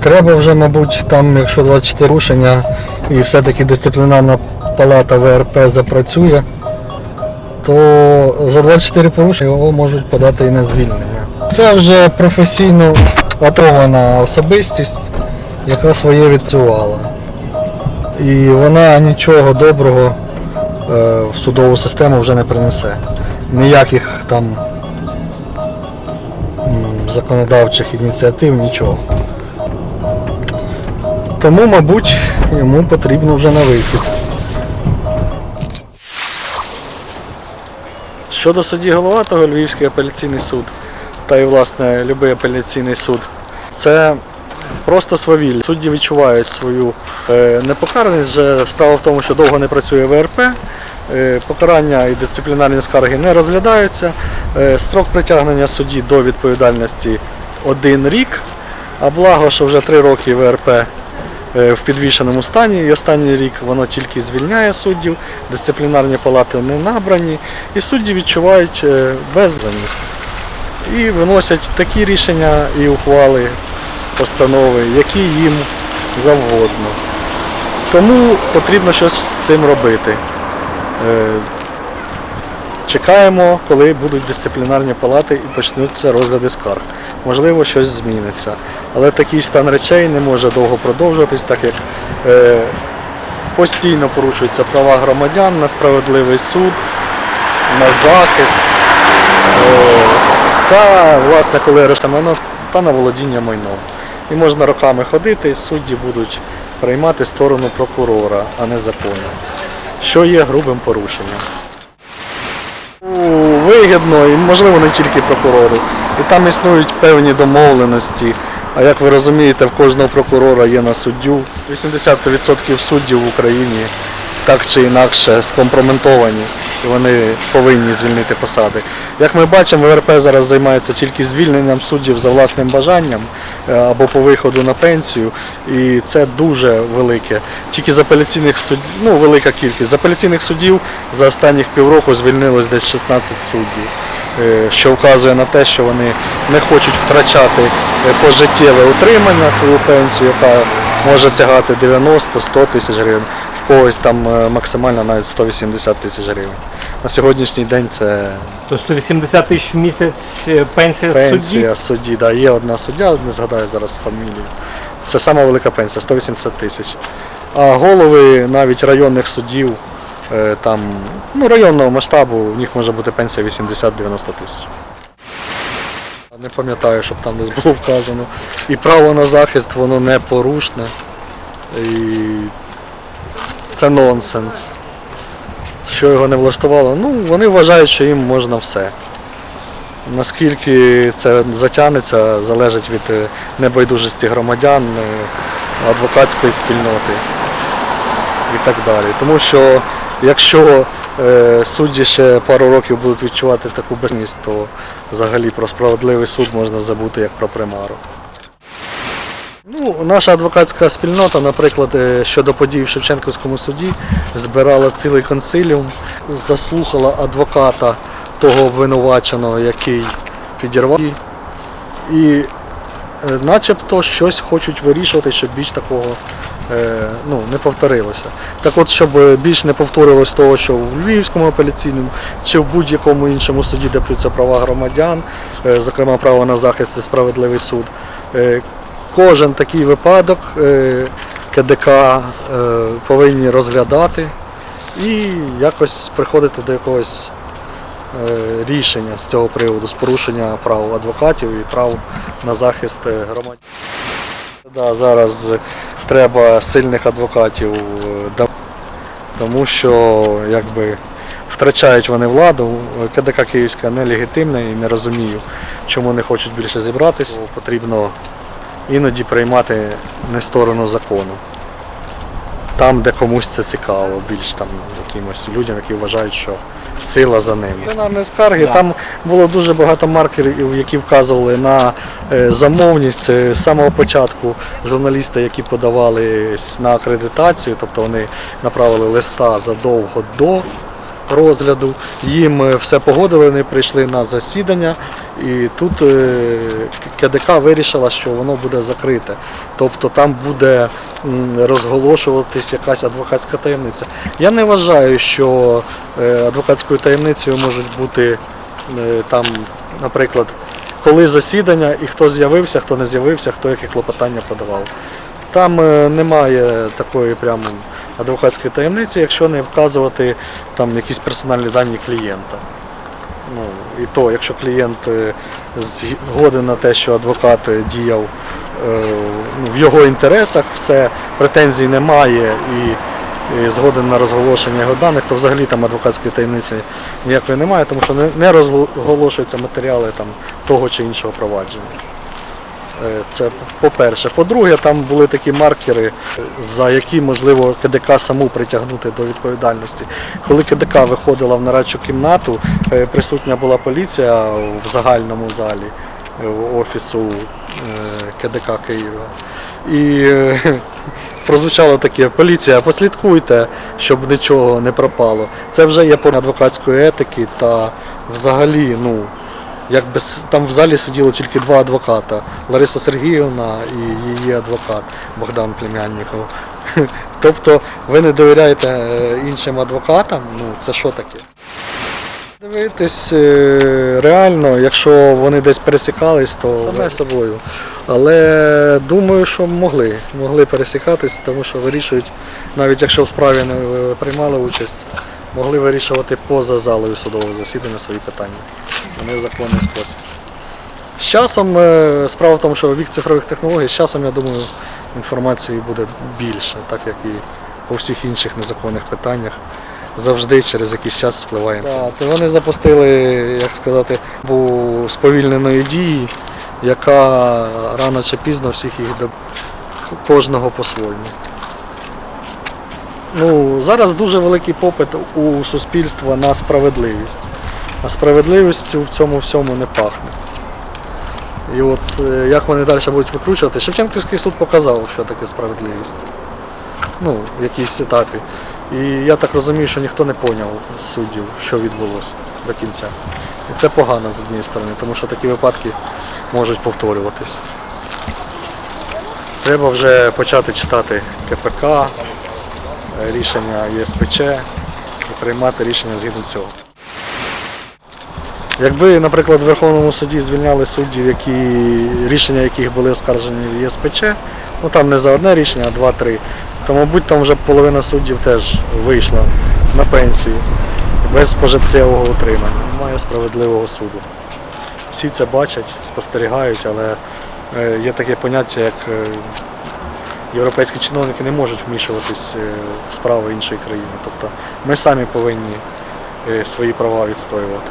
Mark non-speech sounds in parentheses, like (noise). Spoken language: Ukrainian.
Треба вже, мабуть, там, якщо 24 рушення і все-таки дисциплінарна палата ВРП запрацює, то за 24 порушення його можуть подати і на звільнення. Це вже професійно атована особистість, яка своє відчувала. І вона нічого доброго е, в судову систему вже не принесе. Ніяких там законодавчих ініціатив, нічого. Тому, мабуть, йому потрібно вже на вихід. Щодо судді Головатого, Львівський апеляційний суд та і власне будь-який апеляційний суд, це просто свавілля. Судді відчувають свою е, непокараність. Вже справа в тому, що довго не працює ВРП, покарання і дисциплінарні скарги не розглядаються. Е, строк притягнення судді до відповідальності один рік. А благо, що вже три роки ВРП е, в підвішеному стані, і останній рік воно тільки звільняє суддів, дисциплінарні палати не набрані, і судді відчувають е, беззаність. І виносять такі рішення і ухвали, постанови, які їм завгодно. Тому потрібно щось з цим робити. Е, Чекаємо, коли будуть дисциплінарні палати і почнуться розгляди скарг. Можливо, щось зміниться. Але такий стан речей не може довго продовжуватись, так як е, постійно порушуються права громадян на справедливий суд, на захист. Е, та, власне, коли майно, та на володіння майном. І можна роками ходити, судді будуть приймати сторону прокурора, а не закону, що є грубим порушенням. Вигідно і можливо не тільки прокурору. І там існують певні домовленості. А як ви розумієте, в кожного прокурора є на суддю. 80% суддів в Україні так чи інакше скомпроментовані, і вони повинні звільнити посади. Як ми бачимо, ВРП зараз займається тільки звільненням суддів за власним бажанням е, або по виходу на пенсію, і це дуже велике. Тільки з апеляційних суддів, ну велика кількість. З апеляційних суддів за останніх півроку звільнилось десь 16 суддів, е, що вказує на те, що вони не хочуть втрачати е, пожиттєве утримання, свою пенсію, яка може сягати 90-100 тисяч гривень. В когось там е, максимально навіть 180 тисяч гривень. На сьогоднішній день це То 180 тисяч в місяць е, пенсія, судді. пенсія судді. Да, є одна суддя, не згадаю зараз фамілію. Це сама велика пенсія 180 тисяч. А голови навіть районних судів, е, там, ну, районного масштабу, у них може бути пенсія 80-90 тисяч. Не пам'ятаю, щоб там десь було вказано. І право на захист воно не порушне. І це нонсенс. Що його не влаштувало? Ну, вони вважають, що їм можна все. Наскільки це затягнеться, залежить від е, небайдужості громадян, е, адвокатської спільноти і так далі. Тому що якщо е, судді ще пару років будуть відчувати таку безність, то взагалі про справедливий суд можна забути як про примару. Ну, наша адвокатська спільнота, наприклад, е, щодо подій в Шевченківському суді, збирала цілий консиліум, заслухала адвоката того обвинуваченого, який підірвав. її. І е, начебто щось хочуть вирішувати, щоб більш такого е, ну, не повторилося. Так от, щоб більш не повторилось того, що в Львівському апеляційному чи в будь-якому іншому суді, де плюються права громадян, зокрема право на захист і справедливий суд, кожен такий випадок е, КДК е, повинні розглядати і якось приходити до якогось е, рішення з цього приводу, з порушення прав адвокатів і прав на захист громадян. Да, зараз треба сильних адвокатів, тому що якби втрачають вони владу. КДК Київська нелегітимна і не розумію, чому не хочуть більше зібратися. Потрібно іноді приймати не сторону закону. Там, де комусь це цікаво, більш там якимось людям, які вважають, що сила за ними. Пленарні скарги, там було дуже багато маркерів, які вказували на е, замовність. З самого початку журналісти, які подавались на акредитацію, тобто вони направили листа задовго до розгляду. Їм е, все погодили, вони прийшли на засідання І тут е, КДК вирішила, що воно буде закрите. Тобто там буде розголошуватись якась адвокатська таємниця. Я не вважаю, що е, адвокатською таємницею можуть бути е, там, наприклад, коли засідання і хто з'явився, хто не з'явився, хто яке клопотання подавав. Там е, немає такої прямо адвокатської таємниці, якщо не вказувати там якісь персональні дані клієнта. Ну, і то, якщо клієнт е, згоден на те, що адвокат е, діяв ну, в його інтересах, все, претензій немає і, і згоден на розголошення його даних, то взагалі там адвокатської таємниці ніякої немає, тому що не розголошуються матеріали там, того чи іншого провадження. Е, Це по-перше. По-друге, там були такі маркери, за які можливо КДК саму притягнути до відповідальності. Коли КДК виходила в нарадчу кімнату, е, присутня була поліція в загальному залі е, офісу КДК Києва. І (laughs) прозвучало таке: поліція, послідкуйте, щоб нічого не пропало. Це вже є порушення адвокатської етики та взагалі, ну. Якби там в залі сиділо тільки два адвоката Лариса Сергіївна і її адвокат Богдан Племянников. (laughs) Тобто ви не довіряєте е, іншим адвокатам, ну це що таке? Дивитись е, реально, якщо вони десь пересікались, то саме собою. Але думаю, що могли. Могли пересікатись, тому що вирішують, навіть якщо в справі не е, приймали участь, могли вирішувати поза залою судового засідання свої питання в незаконний спосіб. З часом, е, справа в тому, що вік цифрових технологій, з часом, я думаю, інформації буде більше, так як і по всіх інших незаконних питаннях. Завжди через якийсь час впливає. Так, вони запустили, як сказати, бу сповільненої дії, яка рано чи пізно всіх їх до кожного по-своєму. Ну, зараз дуже великий попит у суспільства на справедливість. А справедливістю в цьому всьому не пахне. І от е, як вони далі будуть викручувати, Шевченківський суд показав, що таке справедливість. Ну, в якійсь етапі. І я так розумію, що ніхто не поняв суддів, що відбулося до кінця. І це погано з однієї сторони, тому що такі випадки можуть повторюватись. Треба вже почати читати КПК, е, рішення ЄСПЧ і приймати рішення згідно цього. Якби, наприклад, в Верховному суді звільняли суддів, які, рішення яких були оскаржені в ЄСПЧ, ну там не за одне рішення, а два-три, то, мабуть, там вже половина суддів теж вийшла на пенсію без пожиттєвого утримання. Немає справедливого суду. Всі це бачать, спостерігають, але е, є таке поняття, як е, європейські чиновники не можуть вмішуватись е, в справи іншої країни. Тобто ми самі повинні свої права відстоювати.